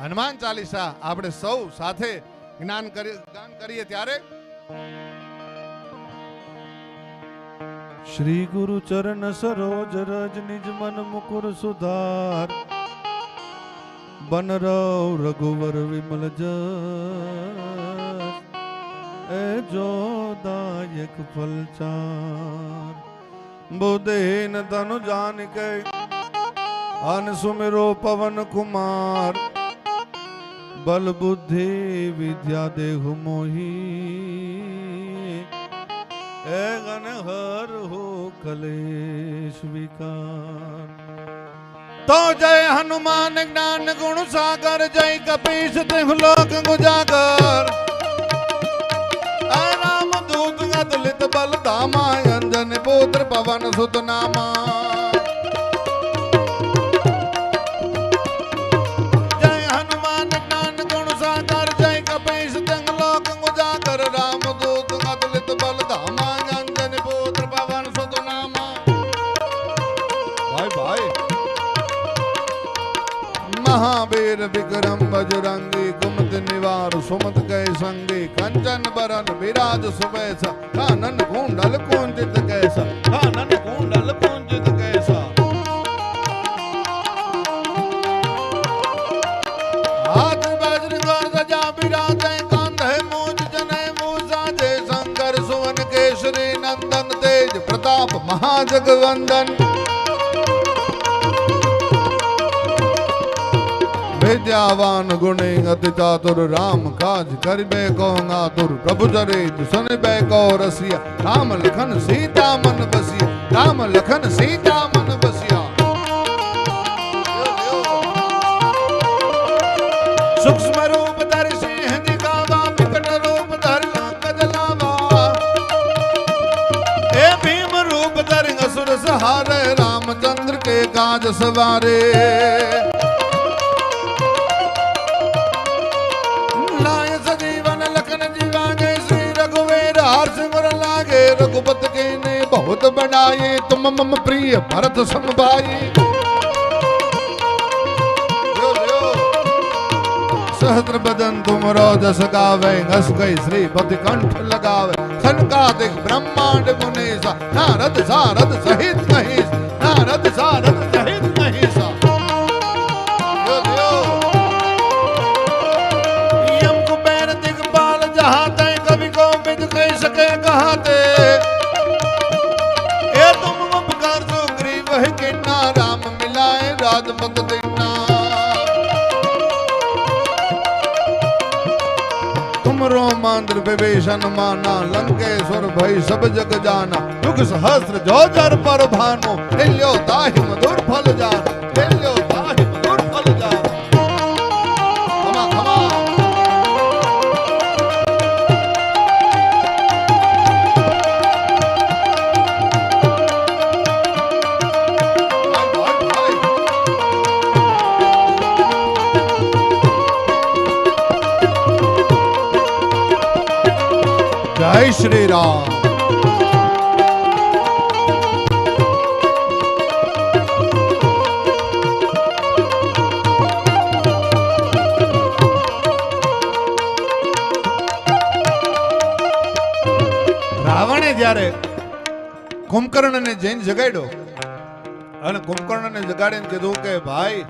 હનુમાન ચાલીસા આપણે સૌ સાથે જ્ઞાન ગાન કરીએ ત્યારે શ્રી ગુરુ ચરણ સરોજ રજ નિજ મન મુકુર સુધાર. બનરવ રઘુવર વિમલ એ જો દાયક ફલચાર બુદેન ધનુ જાન અન સુમિરો પવન કુમાર. બલ બુદ્ધિ વિદ્યા દેહુ મોહી એ ગન હર હો કલેશ વિકાર તો જય હનુમાન જ્ઞાન ગુણ સાગર જય કપીશ તિહુ લોક ગુજાગર રામ દૂત અતુલિત બલ ધામા અંજન પુત્ર પવન સુત નામા રામ બજરંગી ગુમત નિવાર સુમત કૈ સંગી. કંચન બરન બિરાજ સુબેસ કાનન કુંડલ કુંજિત કૈસ કાનન કુંડલ કુંજિત કૈસ હાથ બજર ગોર સજા બિરાજ, કાંધે મૂજ જને મૂજા જે. શંકર સુવન કેશરી નંદન તેજ, પ્રતાપ મહાજગવંદન. વિદ્યાવાન ગુણી અતિ ચાતુર રામ કાજ કરી બે કો નાતુર. પ્રભુ ચરિત સુન બે કો રસિયા. રામ લખન સીતા મન બસિયા. રામ લખન સીતા મન બસિયા. સૂક્ષ્મ રૂપ ધરી સિંહ દિખાવા વિકટ રૂપ ધરી કદ લાવા એ ભીમ રૂપ ધરી અસુર સહારે રામચંદ્ર કે કાજ સવારે. रघुपत के ने बहुत बढ़ाए तुम मम प्रिय भरत समभाई सहस्त्र बदन तुम जस गावे, हस गई श्रीपति कंठ लगावे। सनकादिक ब्रह्मांड मुनेसा, नारद सारद सहित नहीं नारद सारद सहित नहीं सा कह मिलाए राजपत देना तुम रोमांद्र विभीषण माना लंकेश्वर भई सब जग जाना युग सहस्त्र जो जर पर भानु दिल्यो ताहि मधुर फल जान જય શ્રી રામ. રાવણે જ્યારે કુંભકર્ણને જૈન જગાડ્યો અને કુંભકર્ણને જગાડીને કીધું કે ભાઈ,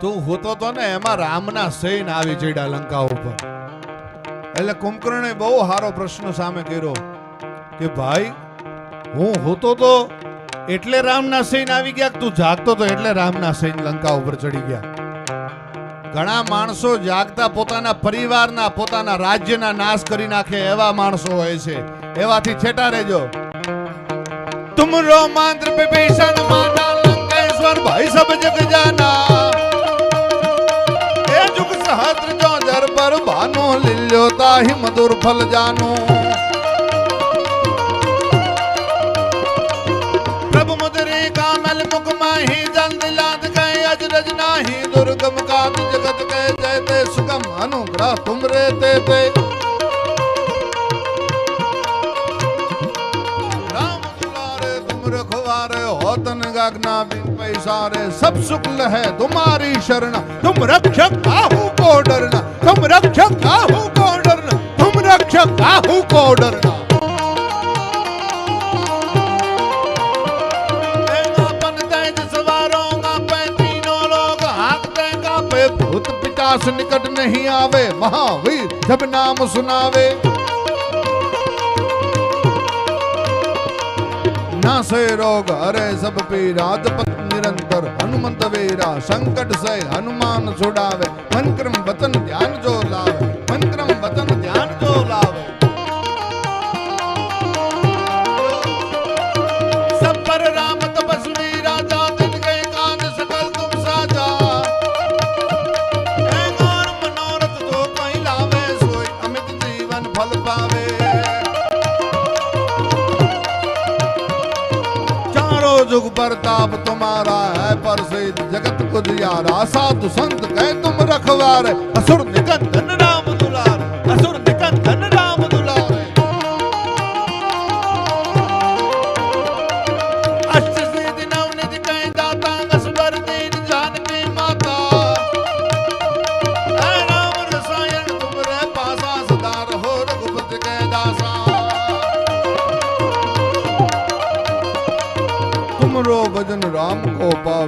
તું હોતો તો ને એમાં રામના સૈન આવી ચડ્યા લંકા ઉપર. એટલે કુંભકર્ણે બહુ સારો પ્રશ્ન સામે કર્યો કે ભાઈ, હું હોતો તો એટલે રામના સૈન આવી ગયા તું જાગતો તો એટલે રામના સૈન લંકા ઉપર ચડી ગયા? ઘણા માણસો જાગતા પોતાના પરિવારના, પોતાના રાજ્યના નાશ કરી નાખે એવા માણસો હોય છે. એવાથી છેટા રહેજો. તુમરો મંત્ર વિભીષણ માના લંકેશ્વર ભાઈ સબ જગ જાના. બોલ્યો તાહી મધુર ફલ જાનું. પ્રભુ મુદરી કામલ મુખ માહી જંદ લાદ કહે અજરજ નાહી દુર્ગમ કામ જગત કહે જયતે સુગમ અનુગ્રહ તુમ રહેતે તે. રામ દુલારે સબ શુક્લ હે તુમારી શરણ, તુમ રક્ષક કાહુ को डरना બોર્ડરના ભૂત પિતાશ નિકટ નહીં આવે મહાવીર જબ નામ સુનાવે નાશે રોગ હરે સબ પીરા પત નિરંતર હનુમંત વીરા સંકટ સે હનુમાન છોડાવે મન ક્રમ વતન ધ્યાન જો લાવે મન વતન ધ્યાન જો લાવે जुग प्रताप तुम्हारा है प्रसिद्ध जगत को दियारा साधु संत कह तुम रखवारे असुर निकंदन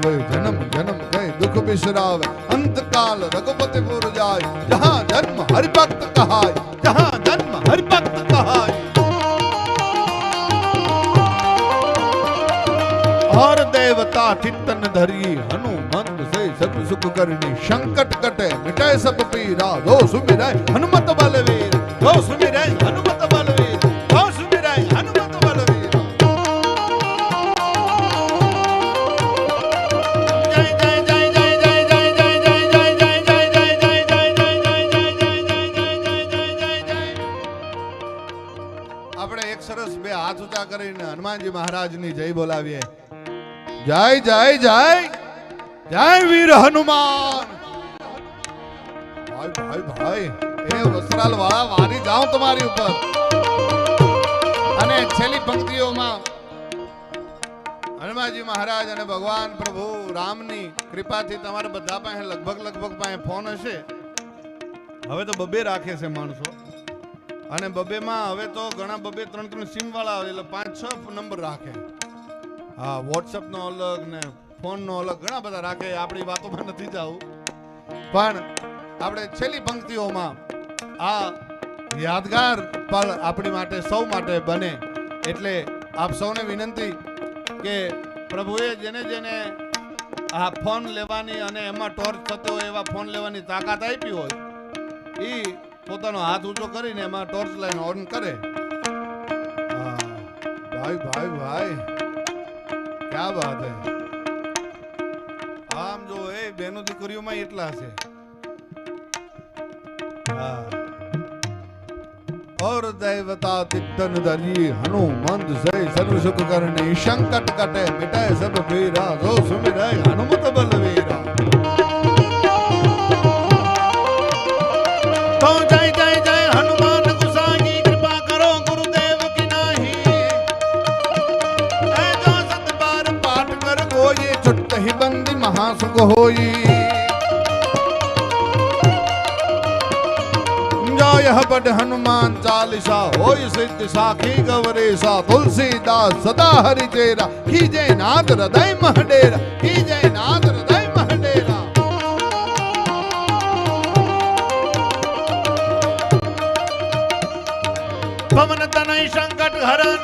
को जन्म जन्म गए दुख बिसरावे अंत काल रघुपति पुर जाय जहाँ जन्म हरि भक्त कहाय जहाँ जन्म हरि भक्त कहाय और देवता चिंतन धरी, हनुमंत से सब सुख करनी। संकट कटे, मिटे सब पीरा दो सुमिरै हनुमत बलवीर दो सुमिरै हनुमत હનુમાનજી મહારાજની જય બોલાવીએ. જય જય જય જય વીર હનુમાન. ભાઈ ભાઈ ભાઈ, એ વસ્ત્રાલ વાળા વારી જાઉં તમારી ઉપર. અને છેલ્લી પંક્તિઓમાં હનુમાનજી મહારાજ અને ભગવાન પ્રભુ રામની કૃપાથી તમારા બધા પાસે લગભગ લગભગ પાસે ફોન હશે. હવે તો બબે રાખે છે માણસો. અને બબેમાં હવે તો ઘણા બબે ત્રણ ત્રણ સિમ વાળા આવે, એટલે પાંચ છ નંબર રાખે. હા વોટ્સઅપ નો અલગ ને ફોન નો અલગ ઘણા બધા રાખે, આપણી વાતોમાં નથી જવું. પણ આપણે છેલ્લી પંક્તિઓમાં આ યાદગાર પળ આપણી માટે સૌ માટે બને. એટલે આપ સૌને વિનંતી કે પ્રભુએ જેને જેને આ ફોન લેવાની અને એમાં ટોર્ચ થતો હોય, એવા ફોન લેવાની તાકાત આપી હોય એ પોતાનો હાથ ઊંચો કરીને એમાં ટોર્ચ લાઈન ઓન કરે હા, ભાઈ ભાઈ ભાઈ ક્યા બાત હે આમ જો એ બેનો દીકરીઓમાં એટલા છે હા और दैवता तिक्तन धरी हनुमंत से सर्व सुख करने संकट कटे मिटे सब पीरा जो सुमिरै हनुमत बलवीरा હોય હબડ હનુમાન ચાલીસા હોય સિદ્ધ સાખી ગવરેસા તુલસીદાસ સદા હરિ ચેરા કી જય નાથ હૃદય મહડેરા કી જય નાથ હૃદય મહડેરા પવન તનય સંકટ હરણ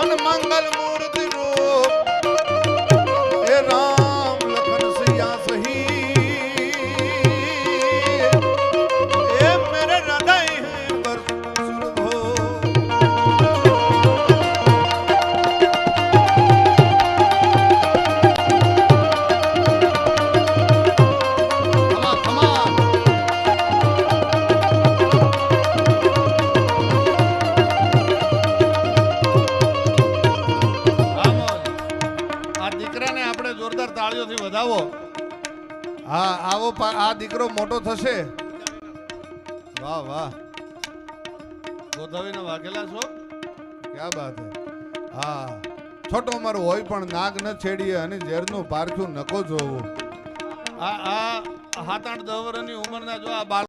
અનમંગલ મૂર્તિ રૂપ એ રામ હા, આવો આ દીકરો મોટો થશે. વાહ વાહ. ગોધાવીને વાઘેલા છો? ક્યાં બાત હે? હા. છોટો ઉંમર હોય પણ નાગ ન છેડીએ અને ઝેરનું પારખ્યું નકો જોવું. આ આ સાત આઠ દસ વર્ષની ઉંમરના જો આ બાળ